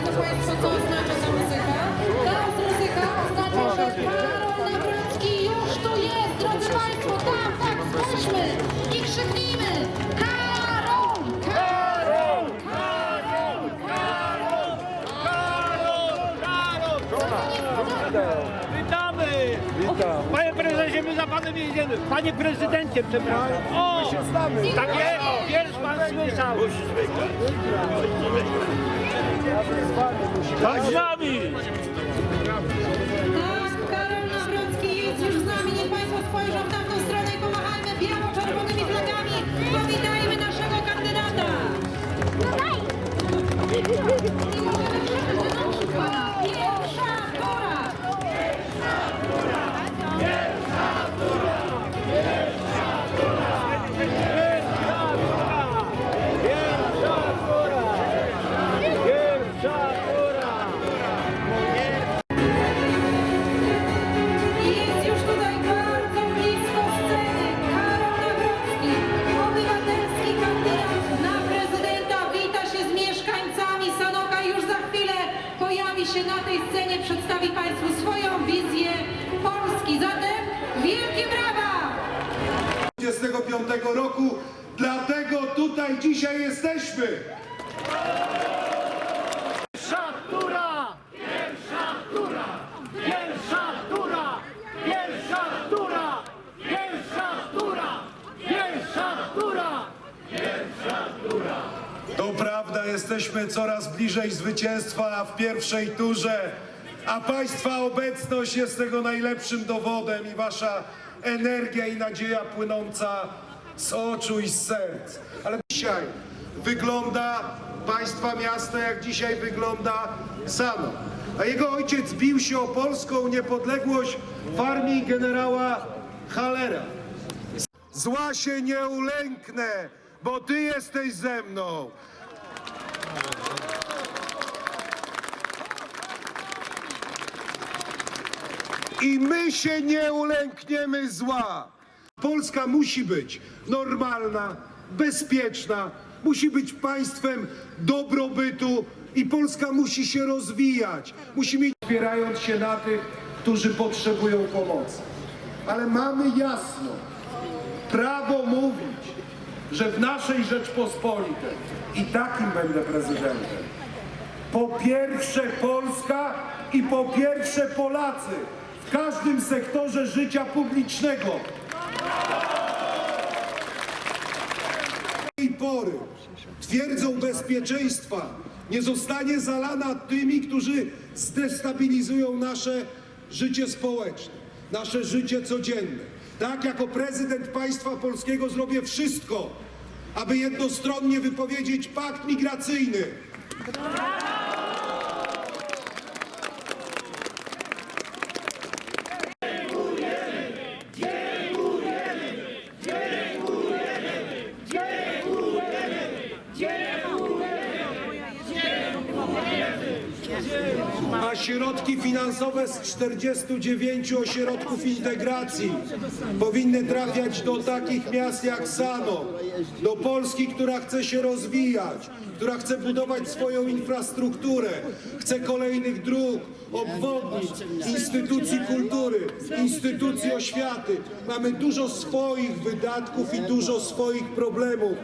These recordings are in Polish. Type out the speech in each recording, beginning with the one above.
powinno Państwo. Panem jedziemy. Panie prezydencie, przepraszam. O! Tak jest, wiersz pan słyszał. Tak z nami! Pojawi się na tej scenie, przedstawi Państwu swoją wizję Polski. Zatem wielkie brawa! 25 roku, dlatego tutaj dzisiaj jesteśmy. Pierwsza tura! Pierwsza tura! Pierwsza tura! Pierwsza tura! Pierwsza tura! Pierwsza tura! Jesteśmy coraz bliżej zwycięstwa w pierwszej turze, a Państwa obecność jest tego najlepszym dowodem i Wasza energia i nadzieja płynąca z oczu i z serc. Ale dzisiaj wygląda Państwa miasto, jak dzisiaj wygląda Samo. A jego ojciec bił się o polską niepodległość w armii generała Halera. Zła się nie ulęknę, bo Ty jesteś ze mną. I my się nie ulękniemy zła. Polska musi być normalna, bezpieczna, musi być państwem dobrobytu i Polska musi się rozwijać. Musi mieć, opierając się na tych, którzy potrzebują pomocy. Ale mamy jasno, prawo mówić, że w naszej Rzeczpospolitej i takim będę prezydentem. Po pierwsze Polska i po pierwsze Polacy w każdym sektorze życia publicznego. tej pory twierdzą bezpieczeństwa nie zostanie zalana tymi, którzy zdestabilizują nasze życie społeczne, nasze życie codzienne. Tak, jako prezydent państwa polskiego zrobię wszystko, aby jednostronnie wypowiedzieć pakt migracyjny. Środki finansowe z 49 ośrodków integracji powinny trafiać do takich miast jak Sano, do Polski, która chce się rozwijać, która chce budować swoją infrastrukturę, chce kolejnych dróg, obwodnic, instytucji kultury, instytucji oświaty. Mamy dużo swoich wydatków i dużo swoich problemów.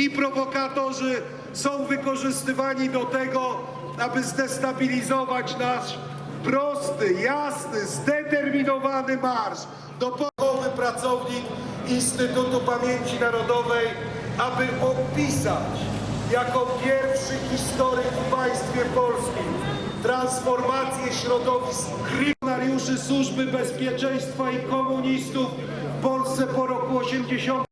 I prowokatorzy są wykorzystywani do tego, aby zdestabilizować nasz prosty, jasny, zdeterminowany marsz do połowy pracownik Instytutu Pamięci Narodowej, aby opisać jako pierwszy historyk w państwie polskim transformację środowisk kryminariuszy Służby Bezpieczeństwa i komunistów w Polsce po roku 80.